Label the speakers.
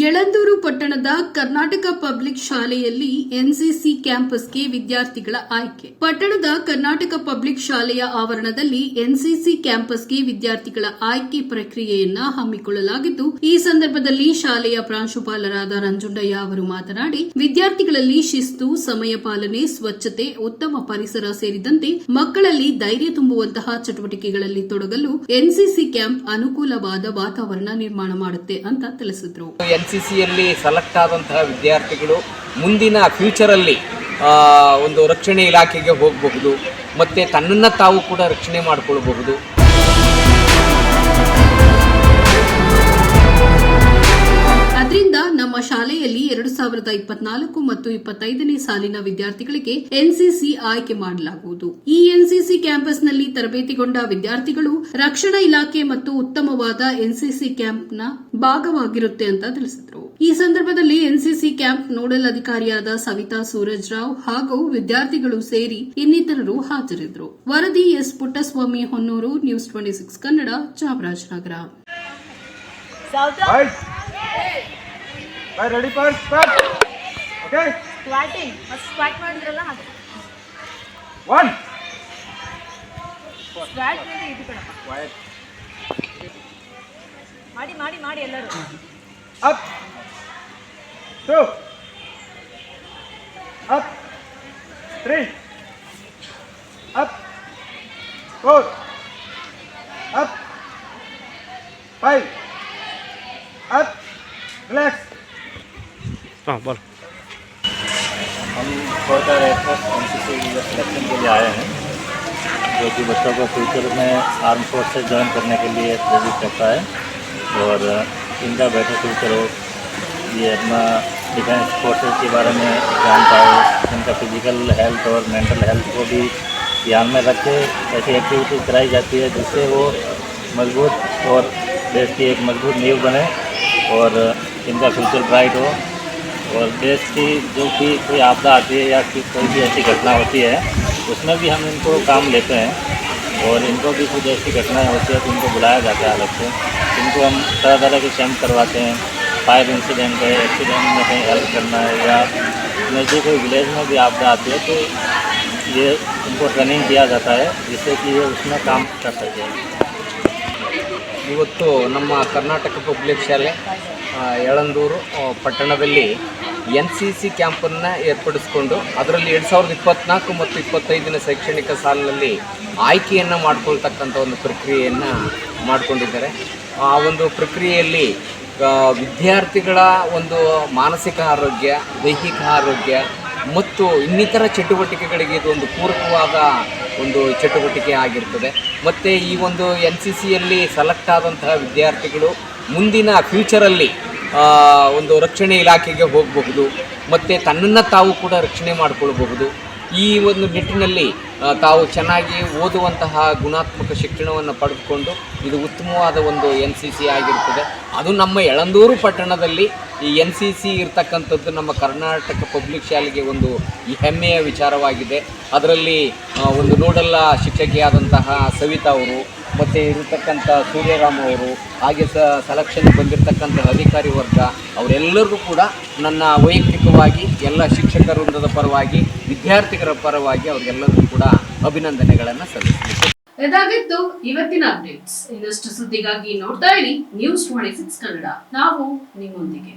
Speaker 1: ಯಳಂದೂರು ಪಟ್ಟಣದ ಕರ್ನಾಟಕ ಪಬ್ಲಿಕ್ ಶಾಲೆಯಲ್ಲಿ ಎನ್ಸಿಸಿ ಕ್ಯಾಂಪಸ್ಗೆ ವಿದ್ಯಾರ್ಥಿಗಳ ಆಯ್ಕೆ. ಪಟ್ಟಣದ ಕರ್ನಾಟಕ ಪಬ್ಲಿಕ್ ಶಾಲೆಯ ಆವರಣದಲ್ಲಿ ಎನ್ಸಿಸಿ ಕ್ಯಾಂಪಸ್ಗೆ ವಿದ್ಯಾರ್ಥಿಗಳ ಆಯ್ಕೆ ಪ್ರಕ್ರಿಯೆಯನ್ನ ಹಮ್ಮಿಕೊಳ್ಳಲಾಗಿದ್ದು, ಈ ಸಂದರ್ಭದಲ್ಲಿ ಶಾಲೆಯ ಪ್ರಾಂಶುಪಾಲರಾದ ರಂಜುಂಡಯ್ಯ ಅವರು ಮಾತನಾಡಿ, ವಿದ್ಯಾರ್ಥಿಗಳಲ್ಲಿ ಶಿಸ್ತು, ಸಮಯ ಪಾಲನೆ, ಸ್ವಚ್ಛತೆ, ಉತ್ತಮ ಪರಿಸರ ಸೇರಿದಂತೆ ಮಕ್ಕಳಲ್ಲಿ ಧೈರ್ಯ ತುಂಬುವಂತಹ ಚಟುವಟಿಕೆಗಳಲ್ಲಿ ತೊಡಗಲು ಎನ್ಸಿಸಿ ಕ್ಯಾಂಪ್ ಅನುಕೂಲವಾದ ವಾತಾವರಣ ನಿರ್ಮಾಣ ಮಾಡುತ್ತೆ ಅಂತ ತಿಳಿಸಿದರು.
Speaker 2: ಎನ್ ಸಿ ಸಿಯಲ್ಲಿ ಸೆಲೆಕ್ಟ್ ಆದಂತಹ ವಿದ್ಯಾರ್ಥಿಗಳು ಮುಂದಿನ ಫ್ಯೂಚರಲ್ಲಿ ಒಂದು ರಕ್ಷಣೆ ಇಲಾಖೆಗೆ ಹೋಗಬಹುದು, ಮತ್ತು ತನ್ನನ್ನು ತಾವು ಕೂಡ ರಕ್ಷಣೆ ಮಾಡಿಕೊಳ್ಬಹುದು.
Speaker 1: ಎರಡು ಸಾವಿರದ ಇಪ್ಪತ್ನಾಲ್ಕು ಮತ್ತು ಇಪ್ಪತ್ತೈದನೇ ಸಾಲಿನ ವಿದ್ಯಾರ್ಥಿಗಳಿಗೆ ಎನ್ಸಿಸಿ ಆಯ್ಕೆ ಮಾಡಲಾಗುವುದು. ಈ ಎನ್ಸಿಸಿ ಕ್ಯಾಂಪಸ್ನಲ್ಲಿ ತರಬೇತಿಗೊಂಡ ವಿದ್ಯಾರ್ಥಿಗಳು ರಕ್ಷಣಾ ಇಲಾಖೆ ಮತ್ತು ಉತ್ತಮವಾದ ಎನ್ಸಿಸಿ ಕ್ಯಾಂಪ್ನ ಭಾಗವಾಗಿರುತ್ತೆ ಅಂತ ತಿಳಿಸಿದರು. ಈ ಸಂದರ್ಭದಲ್ಲಿ ಎನ್ಸಿಸಿ ಕ್ಯಾಂಪ್ ನೋಡಲ್ ಅಧಿಕಾರಿಯಾದ ಸವಿತಾ ಸೂರಜ್ ರಾವ್ ಹಾಗೂ ವಿದ್ಯಾರ್ಥಿಗಳು ಸೇರಿ ಇನ್ನಿತರರು ಹಾಜರಿದ್ದರು. ವರದಿ S. Puttaswamy Honnur news twenty six Kannada
Speaker 3: Chamarajanagar. Bye ready for start okay
Speaker 4: squatting first squat ಮಾಡಿದ್ರಲ್ಲ ಹಾಗೆ.
Speaker 3: 1
Speaker 4: ಸ್ಕ್ವಾಟ್ ಮೇಲೆ ಇದು ಕಣಪ್ಪ.
Speaker 3: ವೈಟ್
Speaker 4: ಮಾಡಿ ಮಾಡಿ ಮಾಡಿ ಎಲ್ಲರೂ.
Speaker 3: ಅಪ್ 2 ಅಪ್ 3 ಅಪ್ 4 ಅಪ್ 5
Speaker 5: हम further effort N C C selection के लिए आए हैं, जो कि बच्चों को फ्यूचर में आर्म फोर्स से ज्वाइन करने के लिए प्रेरित करता है। और इनका बेटर फ्यूचर हो। ये अपना डिफेंस फोर्सेस के बारे में जान पाए, इनका फ़िज़िकल हेल्थ और मेंटल हेल्थ को भी ध्यान में रख, ऐसी एक्टिविटीज़ कराई जाती है, जिससे वो मज़बूत और देश की एक मज़बूत नींव बने और इनका फ्यूचर ब्राइट हो। और देश की जो भी कोई आपदा आती है या कि कोई भी ऐसी घटना होती है उसमें भी हम इनको काम लेते हैं और इनको भी कुछ ऐसी घटनाएं होती है तो इनको बुलाया जाता है अलग से इनको हम तरह तरह के कैंप करवाते हैं फायर इंसिडेंट है एक्सीडेंट में कहीं हेल्प करना है या नज़दीक कोई विलेज में भी आपदा आती है तो ये इनको ट्रेनिंग दिया जाता है जिससे कि ये उसमें काम कर सकें
Speaker 2: ಇವತ್ತು ನಮ್ಮ ಕರ್ನಾಟಕ ಪಬ್ಲಿಕ್ ಶಾಲೆ ಆ, ಯಳಂದೂರು ಆ, ಪಟ್ಟಣದಲ್ಲಿ ಎನ್ ಸಿ ಸಿ ಕ್ಯಾಂಪನ್ನು ಏರ್ಪಡಿಸ್ಕೊಂಡು ಅದರಲ್ಲಿ ಎರಡು ಸಾವಿರದ ಇಪ್ಪತ್ನಾಲ್ಕು ಮತ್ತು ಇಪ್ಪತ್ತೈದನೇ ಶೈಕ್ಷಣಿಕ ಸಾಲಿನಲ್ಲಿ ಆಯ್ಕೆಯನ್ನು ಮಾಡ್ಕೊಳ್ತಕ್ಕಂಥ ಒಂದು ಪ್ರಕ್ರಿಯೆಯನ್ನು ಮಾಡಿಕೊಂಡಿದ್ದಾರೆ. ಆ ಒಂದು ಪ್ರಕ್ರಿಯೆಯಲ್ಲಿ ವಿದ್ಯಾರ್ಥಿಗಳ ಒಂದು ಮಾನಸಿಕ ಆರೋಗ್ಯ, ದೈಹಿಕ ಆರೋಗ್ಯ ಮತ್ತು ಇನ್ನಿತರ ಚಟುವಟಿಕೆಗಳಿಗೆ ಒಂದು ಪೂರಕವಾದ ಒಂದು ಚಟುವಟಿಕೆ ಆಗಿರ್ತದೆ. ಮತ್ತು ಈ ಒಂದು ಎನ್ ಸಿ ಸಿಯಲ್ಲಿ ಸೆಲೆಕ್ಟ್ ಆದಂತಹ ವಿದ್ಯಾರ್ಥಿಗಳು ಮುಂದಿನ ಫ್ಯೂಚರಲ್ಲಿ ಒಂದು ರಕ್ಷಣೆ ಇಲಾಖೆಗೆ ಹೋಗಬಹುದು, ಮತ್ತು ತನ್ನನ್ನು ತಾವು ಕೂಡ ರಕ್ಷಣೆ ಮಾಡಿಕೊಳ್ಬಹುದು. ಈ ಒಂದು ನಿಟ್ಟಿನಲ್ಲಿ ತಾವು ಚೆನ್ನಾಗಿ ಓದುವಂತಹ ಗುಣಾತ್ಮಕ ಶಿಕ್ಷಣವನ್ನು ಪಡೆದುಕೊಂಡು ಇದು ಉತ್ತಮವಾದ ಒಂದು ಎನ್ ಸಿ ಸಿ ಆಗಿರ್ತದೆ ಅದು ನಮ್ಮ ಎಳಂದೂರು ಪಟ್ಟಣದಲ್ಲಿ ಈ ಎನ್ ಸಿ ಸಿ ಇರ್ತಕ್ಕಂಥದ್ದು ನಮ್ಮ ಕರ್ನಾಟಕ ಪಬ್ಲಿಕ್ ಶಾಲೆಗೆ ಒಂದು ಹೆಮ್ಮೆಯ ವಿಚಾರವಾಗಿದೆ. ಅದರಲ್ಲಿ ಒಂದು ನೋಡಲ್ಲ ಶಿಕ್ಷಕಿಯಾದಂತಹ ಸವಿತಾ ಅವರು ಮತ್ತು ಇರತಕ್ಕಂಥ ಸೂರ್ಯರಾಮ್ ಅವರು, ಹಾಗೆ ಸ ಸೆಲೆಕ್ಷನ್ ಬಂದಿರತಕ್ಕಂಥ ಅಧಿಕಾರಿ ವರ್ಗ, ಅವರೆಲ್ಲರಿಗೂ ಕೂಡ ನನ್ನ ವೈಯಕ್ತಿಕವಾಗಿ ಎಲ್ಲ ಶಿಕ್ಷಕ ವೃಂದದ ಪರವಾಗಿ, ವಿದ್ಯಾರ್ಥಿಗಳ ಪರವಾಗಿ ಅವರಿಗೆಲ್ಲರಿಗೂ ಕೂಡ ಅಭಿನಂದನೆಗಳನ್ನು ಸಲ್ಲಿಸ್ತೀನಿ.
Speaker 6: ಇದಾಗಿತ್ತು ಇವತ್ತಿನ ಅಪ್ಡೇಟ್ಸ್ ಇನ್ನಷ್ಟು ಸುದ್ದಿಗಾಗಿ ನೋಡ್ತಾ ಇರಿ ನ್ಯೂಸ್ ಟ್ವೆಂಟಿ ಸಿಕ್ಸ್ ಕನ್ನಡ. ನಾವು ನಿಮ್ಮೊಂದಿಗೆ.